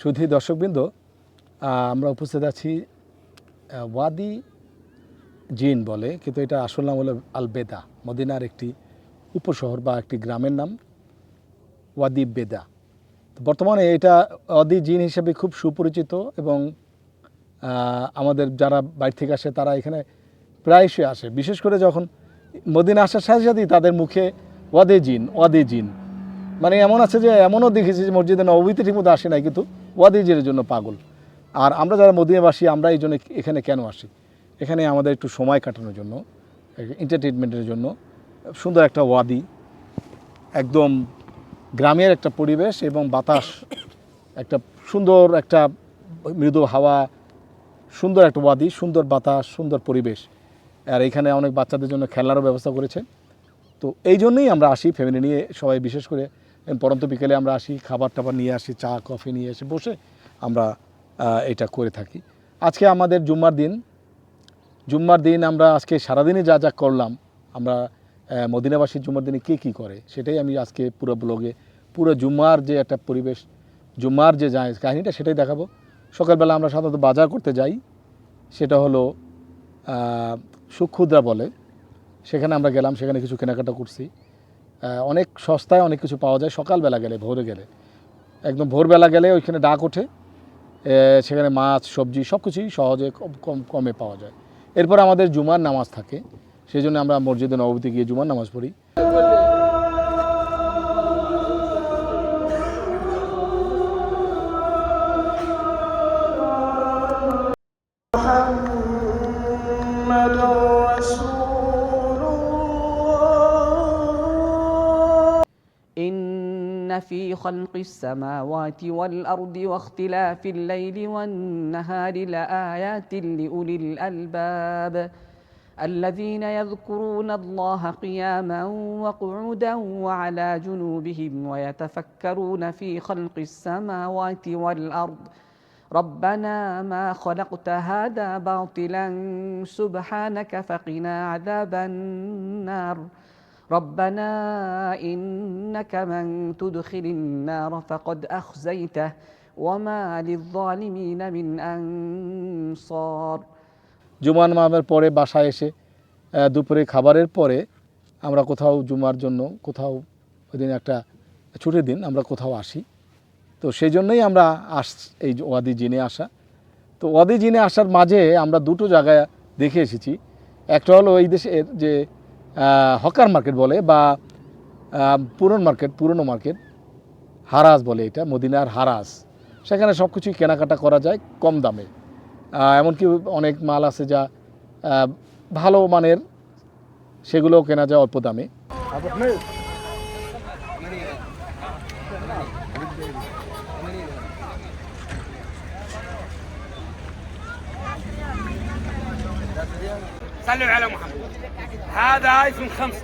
সুধী দর্শকবৃন্দ আমরা উপস্থিত আছি ওয়াদি জিন বলে, কিন্তু এটা আসল নাম হলো আলবেদা, মদিনার একটি উপশহর বা একটি গ্রামের নাম ওয়াদি বেদা। বর্তমানে এটা ওয়াদি জিন হিসেবে খুব সুপরিচিত এবং আমাদের যারা বাইরে থেকে আসে তারা এখানে প্রায়শই আসে। বিশেষ করে যখন মদিনা আসার সাথে সাথেই তাদের মুখে ওয়াদে জিন ওয়াদে জিন। মানে এমন আছে যে, এমনও দেখেছি যে মসজিদে নবীতে ঠিকমতো আসে নাই, কিন্তু ওয়াদি জিনের জন্য পাগল। আর আমরা যারা মদিনাবাসী, আমরা এই জন্য এখানে কেন আসি? এখানে আমাদের একটু সময় কাটানোর জন্য এন্টারটেনমেন্টের জন্য। সুন্দর একটা ওয়াদি, একদম গ্রামের একটা পরিবেশ এবং বাতাস, একটা সুন্দর একটা মৃদু হাওয়া, সুন্দর একটা ওয়াদি, সুন্দর বাতাস, সুন্দর পরিবেশ। আর এখানে অনেক বাচ্চাদের জন্য খেলারও ব্যবস্থা করেছে। তো এই জন্যই আমরা আসি ফ্যামিলি নিয়ে সবাই বিশেষ করে। পরন্ত বিকেলে আমরা আসি খাবার টাবার নিয়ে আসি, চা, কফি নিয়ে এসে বসে আমরা এটা করে থাকি। আজকে আমাদের জুম্মার দিন। জুম্মার দিন আমরা আজকে সারাদিনে যা যা করলাম, আমরা মদিনাবাসী জুম্মার দিনে কে কী করে, সেটাই আমি আজকে পুরো ব্লগে, পুরো জুম্মার যে একটা পরিবেশ, জুম্মার যে যায় কাহিনিটা সেটাই দেখাবো। সকালবেলা আমরা সাধারণত বাজার করতে যাই, সেটা হলো সুক্ষুদ্রা বলে। সেখানে আমরা গেলাম, সেখানে কিছু কেনাকাটা করছি। অনেক সস্তায় অনেক কিছু পাওয়া যায়। সকালবেলা গেলে, ভোরে গেলে। একদম ভোরবেলা গেলে ওইখানে ডাক ওঠে। সেখানে মাছ, সবজি সব কিছুই সহজে কম কম পাওয়া যায়। এরপর আমাদের জুমার নামাজ থাকে। সেই জন্য আমরা মসজিদে নববীতে গিয়ে জুমার নামাজ পড়ি। إن في خلق السماوات والأرض واختلاف الليل والنهار لآيات لأولي الألباب الذين يذكرون الله قياما وقعودا وعلى جنوبهم ويتفكرون في خلق السماوات والأرض. ربنا ما خلقت هذا باطلا سبحانك فقنا عذاب النار. ربنا إنك من تدخل النار فقد أخزيته وما للظالمين من أنصار জুমার নামাজের পরে বাসায় এসে আহ, দুপুরে খাবারের পরে আমরা কোথাও জুমার জন্য কোথাও ওই দিন একটা ছুটির দিন আমরা কোথাও আসি তো সেই জন্যই আমরা আস এই যে ওয়াদি জিনে আসা তো ওয়াদি জিনে আসার মাঝে আমরা দুটো জায়গায় দেখে এসেছি একটা হলো এই দেশের যে আহ, হকার মার্কেট বলে বা আহ, পুরন মার্কেট পুরনো মার্কেট হারাজ বলে এটা মদিনার হারাজ সেখানে সব কিছুই কেনাকাটা করা যায় কম দামে আহ, এমনকি অনেক মাল আছে যা আহ, ভালো মানের সেগুলোও কেনা যায় অল্প দামে صلوا على محمد هذا آيفون 15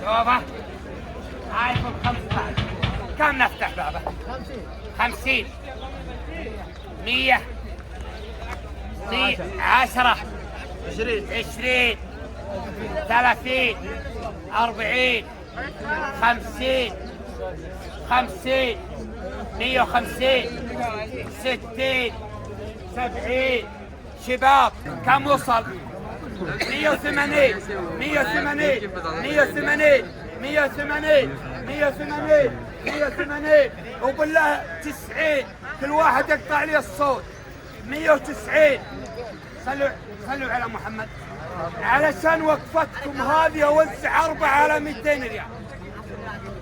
شوفه. آيفون 15 كم نفتح بابا؟ 50 100 100 10 20 20 30 40 50 50 150 60 سبعين. شباب كم وصل؟ 180 180 180 180 180 180 وبالله 90 كل واحد يقطع لي الصوت. 190 صلوا صلوا على محمد. علشان وقفتكم هذه أوزع أربعة على 200 ريال.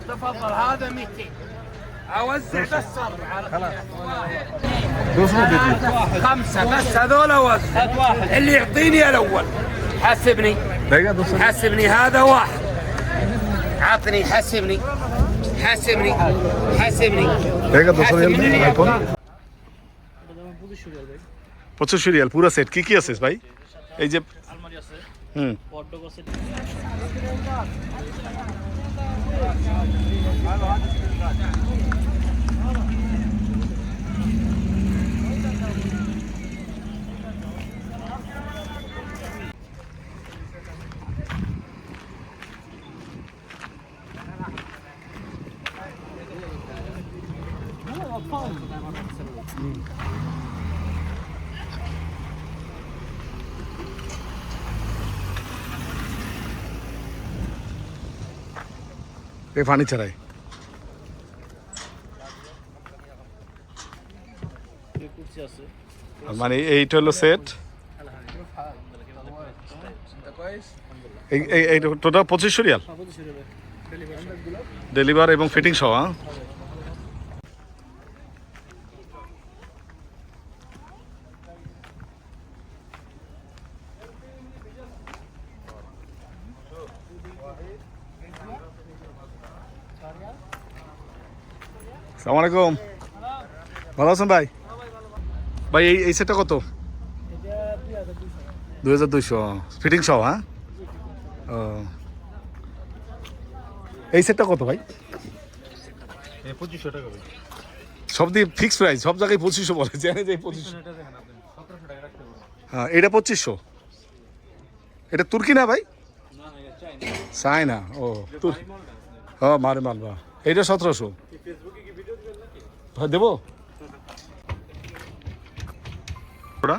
تفضل هذا 200 اوزع بس اربعه خمسة بس هذول وزن اللي يعطيني الأول حاسبني حاسبني هذا واحد عطني حاسبني حاسبني حاسبني দেখা দশ حاسبني আইফোন পঁচিশশো রিয়াল পুরো সেট কি কি আছে ভাই এই যে হুম Paulo, né? Uma এই পানি ছাড়াই। মানে এইটা হলো সেট এই টোটাল পঁচিশশো রিয়াল। ডেলিভার এবং ফিটিং সহ হ্যাঁ? সালাম আলাইকুম। ভালো আছেন ভাই? ভাই এই এই সেটটা কত? দুই হাজার দুইশো। ফিটিং সহ হ্যাঁ? ও। এই সেটটা কত ভাই? পঁচিশশো টাকা ভাই। সব দিয়ে ফিক্স প্রাইস সব জায়গায় পঁচিশশো বলে জানে যে পঁচিশশো। হ্যাঁ এটা পঁচিশশো। এটা তুর্কি না ভাই? চায়না ও তুর হ্যাঁ মারে মালবা এইটা সতেরোশো। হ্যাঁ দেবো? ওটা?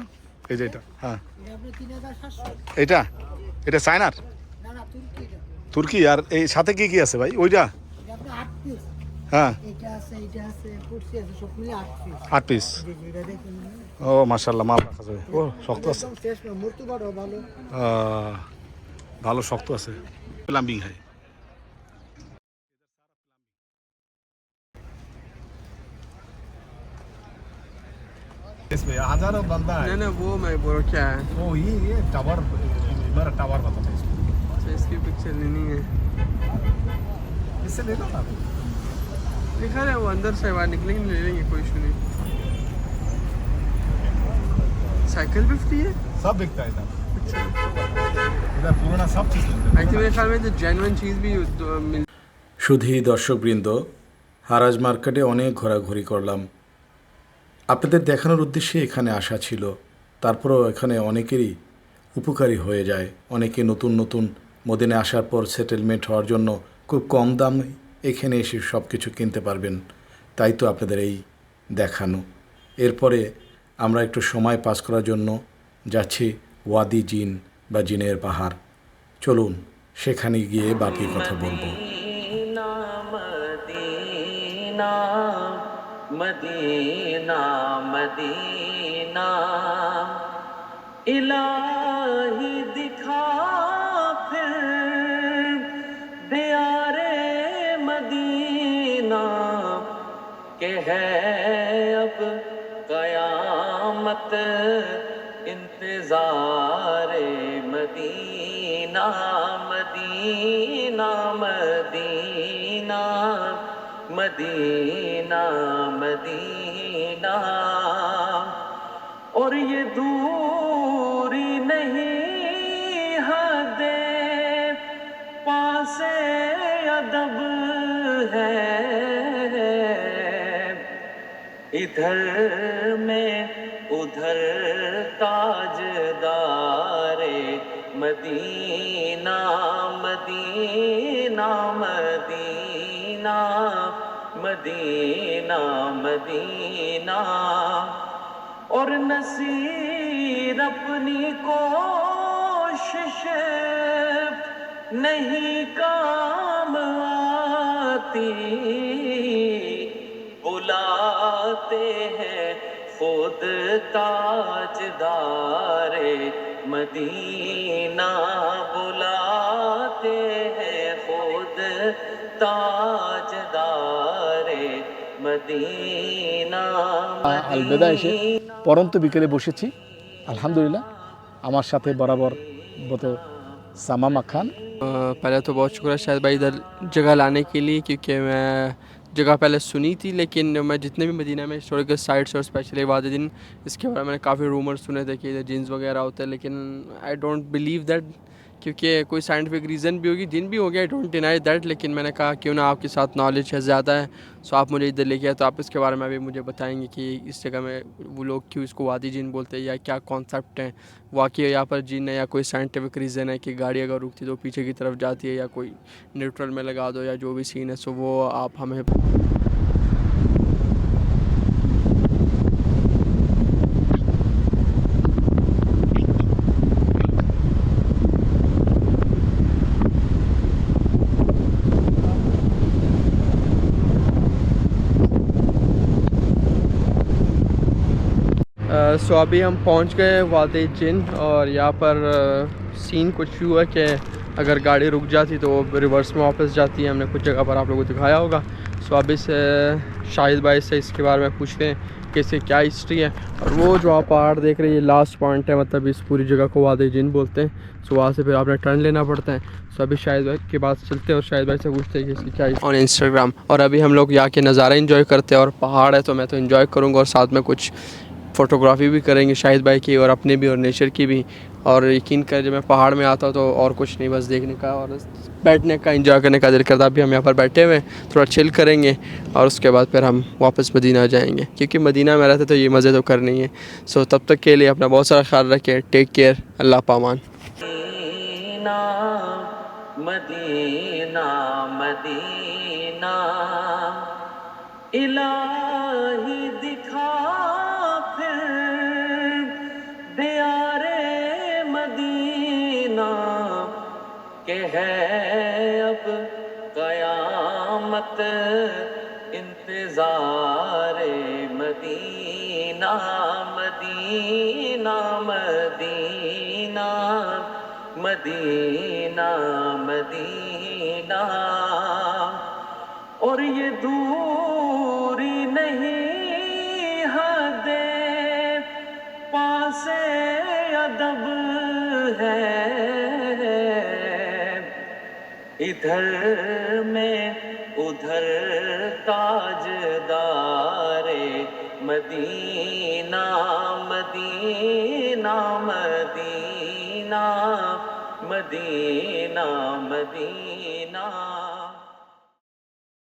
এই যে এটা হ্যাঁ। এটা? এটা চায়নার? তুর্কি, আর এই সাথে কি কি আছে ভাই? ওইটা? হ্যাঁ। আট পিস। ও মার্শাল্লাহ মাল রাখা যাবে। ও, শক্ত আছে। ভালো শক্ত আছে। প্লাম্বিং হয় इसमें हजारों बंदा है नहीं वो मैं बोल रहा क्या है वो ये ये टावर मेरा टावर बताता है इसको अच्छा इसकी पिक्चर लेनी है इससे ले लो ना लिखा है वो अंदर से बाहर निकलेंगे ले लेंगे कोई इशू नहीं साइकिल भी फ्री है सब बिकता है इधर इधर पुराना सब चीज मिलता है आई थिंक मेरे ख्याल में तो जेनुअन चीज़ भी दो- मिल শুধু দর্শকবৃন্দ হারাজ মার্কেটে অনেক ঘোরাঘুরি করলাম আপনাদের দেখানোর উদ্দেশ্যে এখানে আসা ছিল। তারপরেও এখানে অনেকেরই উপকারী হয়ে যায়। অনেকে নতুন নতুন মদিনে আসার পর সেটেলমেন্ট হওয়ার জন্য খুব কম দামে এখানে এসে সব কিছু কিনতে পারবেন। তাই তো আপনাদের এই দেখানো। এরপরে আমরা একটু সময় পাস করার জন্য যাচ্ছি ওয়াদি জিন বা জিনের পাহাড়। চলুন, সেখানে গিয়ে বাকি কথা বলব। مدینہ مدینہ۔ الہی دکھا پھر دیار مدینہ کہ ہے اب قیامت انتظار مدینہ مدینہ مدینہ۔ مدینہ مدینہ۔ اور یہ دوری نہیں حد پاس ادب ہے۔ ادھر میں ادھر تاج تاجدار مدینہ مدینہ مدینہ۔ مدینہ مدینہ۔ اور نصیر اپنی کوشش نہیں کام آتی۔ بلاتے ہیں خود تاجدار مدینہ۔ بلاتے ہیں خود تاجدار আলবেদা এসে পরন্ত বিকেলে বসেছি আলহামদুলিল্লাহ আমার সাথে বরাবর গত সামামা খান अ, पहले तो बहुत शुक्र है शायद भाई इधर जगह लाने के लिए क्योंकि मैं जगह पहले सुनी थी लेकिन मैं जितने भी मदीना में हिस्टोरिकल साइट्स और स्पेशली वादिन इसके बारे में मैंने काफ़ी रूमर्स सुने थे कि इधर जीन्स वगैरह होते हैं लेकिन आई डोंट बिलीव दैट کیونکہ کوئی سائنٹیفک ریزن بھی ہوگی، دن بھی ہو گیا ڈونٹ ڈینائی دیٹ لیکن میں نے کہا کیوں نہ آپ کے ساتھ نالج ہے، زیادہ ہے۔ سو آپ مجھے ادھر لے کے آئے تو آپ اس کے بارے میں بھی مجھے بتائیں گے کہ اس جگہ میں وہ لوگ کیوں اس کو وادی جین بولتے ہیں یا کیا کانسیپٹ ہیں۔ واقعی یہاں پر جین ہے یا کوئی سائنٹیفک ریزن ہے کہ گاڑی اگر رکتی تو پیچھے کی طرف جاتی ہے یا کوئی نیوٹرل میں لگا دو یا جو بھی سین ہے سو وہ آپ ہمیں سو ابھی ہم پہنچ گئے وادی جن اور یہاں پر سین کچھ یوں ہے کہ اگر گاڑی رک جاتی تو وہ ریورس میں واپس جاتی ہے ہم نے کچھ جگہ پر آپ لوگوں کو دکھایا ہوگا۔ سو اب سے شاہد بھائی سے اس کے بارے میں پوچھتے ہیں کہ اس کی کیا ہسٹری ہے۔ اور وہ جو آپ پہاڑ دیکھ رہے ہیں، یہ لاسٹ پوائنٹ ہے۔ مطلب اس پوری جگہ کو وادی جن بولتے ہیں۔ سو وہاں سے پھر آپ نے ٹرن لینا پڑتا ہے۔ سو ابھی شاہد بھائی کے بعد چلتے ہیں اور شاہد بھائی سے پوچھتے ہیں کہ اس کی کیا آن انسٹاگرام اور ابھی ہم لوگ یہاں کے نظارے انجوائے کرتے ہیں اور پہاڑ ہے تو میں تو انجوائے کروں گا اور ساتھ میں کچھ فوٹوگرافی بھی کریں گے شاہد بھائی کی اور اپنے بھی اور نیچر کی بھی اور یقین کر جب میں پہاڑ میں آتا تو اور کچھ نہیں، بس دیکھنے کا اور بیٹھنے کا، انجوائے کرنے کا دل کرتا ابھی ہم یہاں پر بیٹھے ہوئے ہیں، تھوڑا چل کریں گے اور اس کے بعد پھر ہم واپس مدینہ جائیں گے۔ کیونکہ مدینہ میں رہتے تو یہ مزے تو کرنی ہے ہیں۔ سو تب تک کے لیے اپنا بہت سارا خیال رکھیں۔ ٹیک کیئر اللہ پامان مدینہ مدینہ مت انتظار مدینہ مدینہ مدینہ مدینہ مدینہ۔ اور یہ دوری نہیں حد پاس ادب ہے۔ ادھر میں ادھر تاج دار مدینہ مدینہ مدینہ مدینہ مدینہ۔